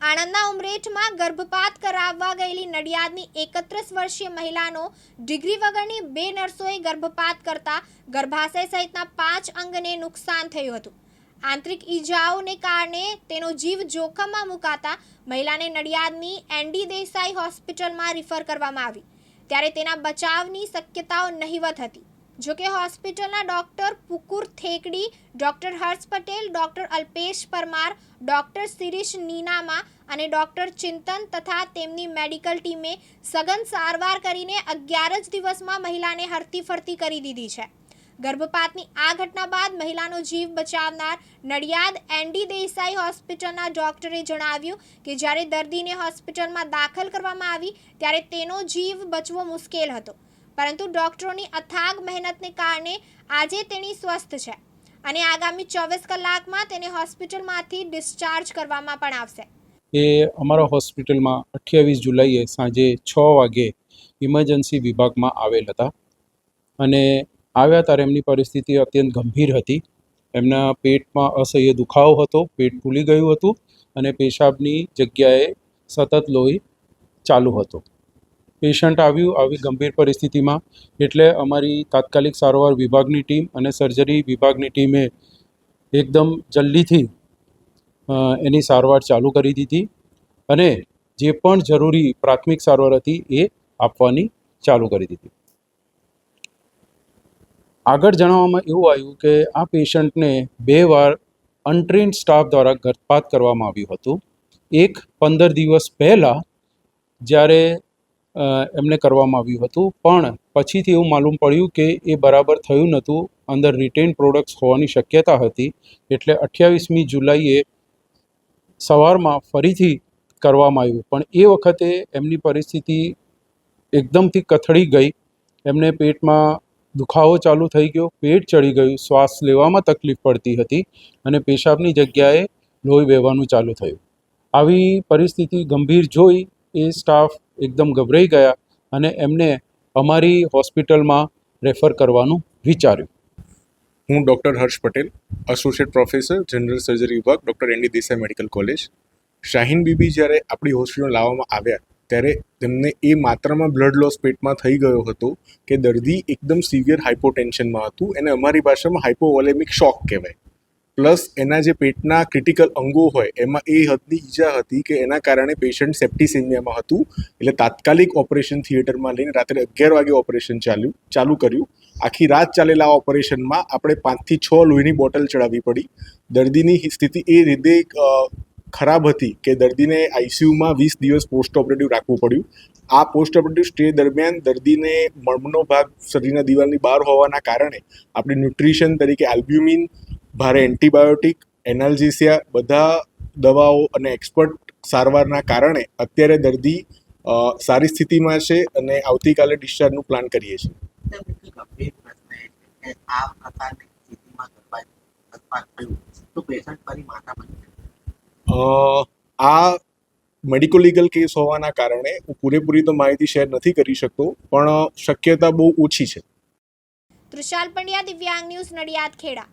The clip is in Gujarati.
આણંદના ઉમરેઠમાં ગર્ભપાત કરાવવા ગયેલી નડિયાદની એકત્રીસ વર્ષીય મહિલાનો ડિગ્રી વગરની બે નર્સોએ ગર્ભપાત કરતા ગર્ભાશય સહિતના પાંચ અંગને નુકસાન થયું હતું. આંતરિક ઈજાઓને કારણે તેનો જીવ જોખમમાં મુકાતા મહિલાને નડિયાદની એનડી દેસાઈ હોસ્પિટલમાં રિફર કરવામાં આવી. ત્યારે તેના બચાવની શક્યતાઓ નહીવત હતી. જોકે હોસ્પિટલના doctor Pukur Thekdi, doctor Harsh Patel, doctor Alpesh Parmar, doctor Shirish Ninama અને ડોક્ટર ચિંતન તથા તેમની મેડિકલ ટીમે સઘન સારવાર કરીને અગિયાર જ દિવસમાં મહિલાને હરતી ફરતી કરી દીધી છે. ગર્ભપાતની આ ઘટના બાદ મહિલાનો જીવ બચાવનાર નડિયાદ એનડી દેસાઈ હોસ્પિટલના ડોક્ટરે જણાવ્યું કે જ્યારે દર્દીને હોસ્પિટલમાં દાખલ કરવામાં આવી, ત્યારે તેનો જીવ બચવો મુશ્કેલ હતો. પરંતુ ડોક્ટરોની અથાગ મહેનતને કારણે આજે તેણી સ્વસ્થ છે અને આગામી ચોવીસ કલાકમાં તેને હોસ્પિટલમાંથી ડિસ્ચાર્જ કરવામાં પણ આવશે. એ અમારા હોસ્પિટલમાં અઠ્યાવીસ જુલાઈએ સાંજે છ વાગે ઇમરજન્સી વિભાગમાં આવેલ હતા અને આવ્યા ત્યારે એમની પરિસ્થિતિ અત્યંત ગંભીર હતી. એમના પેટમાં અસહ્ય દુખાવો હતો, પેટ ફૂલી ગયું હતું અને પેશાબની જગ્યાએ સતત લોહી ચાલુ હતો. પેશન્ટ આવ્યું આવી ગંભીર પરિસ્થિતિમાં, એટલે અમારી તાત્કાલિક સારવાર વિભાગની ટીમ અને સર્જરી વિભાગની ટીમે એકદમ જલ્દીથી એની સારવાર ચાલુ કરી દીધી અને જે પણ જરૂરી પ્રાથમિક સારવાર હતી એ આપવાની ચાલુ કરી દીધી. આગળ જણાવવામાં એવું આવ્યું કે આ પેશન્ટને બે વાર અનટ્રેન્ડ સ્ટાફ દ્વારા ગર્ભપાત કરવામાં આવ્યું હતું. એક પંદર દિવસ પહેલાં જ્યારે એમને કરવામાં આવ્યું હતું. પણ પછીથી એવું માલુમ પડ્યું કે એ બરાબર થયું નહોતું. અંદર રિટેન પ્રોડક્ટ્સ હોવાની શક્યતા હતી. એટલે અઠ્યાવીસમી જુલાઈએ સવારમાં ફરીથી કરવામાં આવ્યું. પણ એ વખતે એમની પરિસ્થિતિ એકદમથી કથળી ગઈ. એમને પેટમાં દુખાવો ચાલુ થઈ ગયો. પેટ ચડી ગયું. શ્વાસ લેવામાં તકલીફ પડતી હતી અને પેશાબની જગ્યાએ લોહી વહેવાનું ચાલુ થયું. આવી પરિસ્થિતિ ગંભીર જોઈ એ સ્ટાફ એકદમ ગભરાઈ ગયા અને એમને અમારી હોસ્પિટલમાં રેફર કરવાનું વિચાર્યું. હું doctor Harsh Patel associate professor general surgery વિભાગ, doctor ND Desai medical college Shaheen Bibi જ્યારે આપણી હોસ્પિટલ લાવવામાં આવ્યા, ત્યારે તેમને એ માત્રામાં બ્લડ લોસ પેટમાં થઈ ગયો હતો કે દર્દી એકદમ સિવિયર હાઇપોટેન્શનમાં હતું. એને અમારી ભાષામાં હાઇપોવોલેમિક શોક કહેવાય. પ્લસ એના જે પેટના ક્રિટિકલ અંગો હોય, એમાં એ હદની ઈજા હતી કે એના કારણે પેશન્ટ સેપ્ટિસેમિયામાં હતું. એટલે તાત્કાલિક ઓપરેશન થિયેટરમાં લઈને રાત્રે અગિયાર વાગે ઓપરેશન ચાલ્યું, ચાલુ કર્યું. આખી રાત ચાલેલા ઓપરેશનમાં આપણે પાંચથી છ લોહીની બોટલ ચડાવવી પડી. દર્દીની સ્થિતિ એ રીતે ખરાબ હતી કે દર્દીને આઈસીયુમાં વીસ દિવસ પોસ્ટ ઓપરેટિવ રાખવું પડ્યું. આ પોસ્ટ ઓપરેટિવ સ્ટે દરમિયાન દર્દીને મળમનો ભાગ શરીરના દિવાલની બહાર હોવાના કારણે આપણે ન્યુટ્રિશન તરીકે આલ્બ્યુમિન ભારે એન્ટીબાયોટિક, એનાલ્જીસિયા બધા દવાઓ અને એક્સપર્ટ સારવારના કારણે અત્યારે દર્દી સારી સ્થિતિમાં છે અને આવતીકાલે ડિસ્ચાર્જનું પ્લાન કરીએ છીએ. આ પ્રકારની આ મેડિકો લીગલ કેસ હોવાના કારણે હું પૂરેપૂરી તો માહિતી શેર નથી કરી શકતો, પણ શક્યતા બહુ ઓછી છે. તૃષાલ પંડ્યા, દિવ્યાંગ ન્યૂઝ નડિયાદ, ખેડા.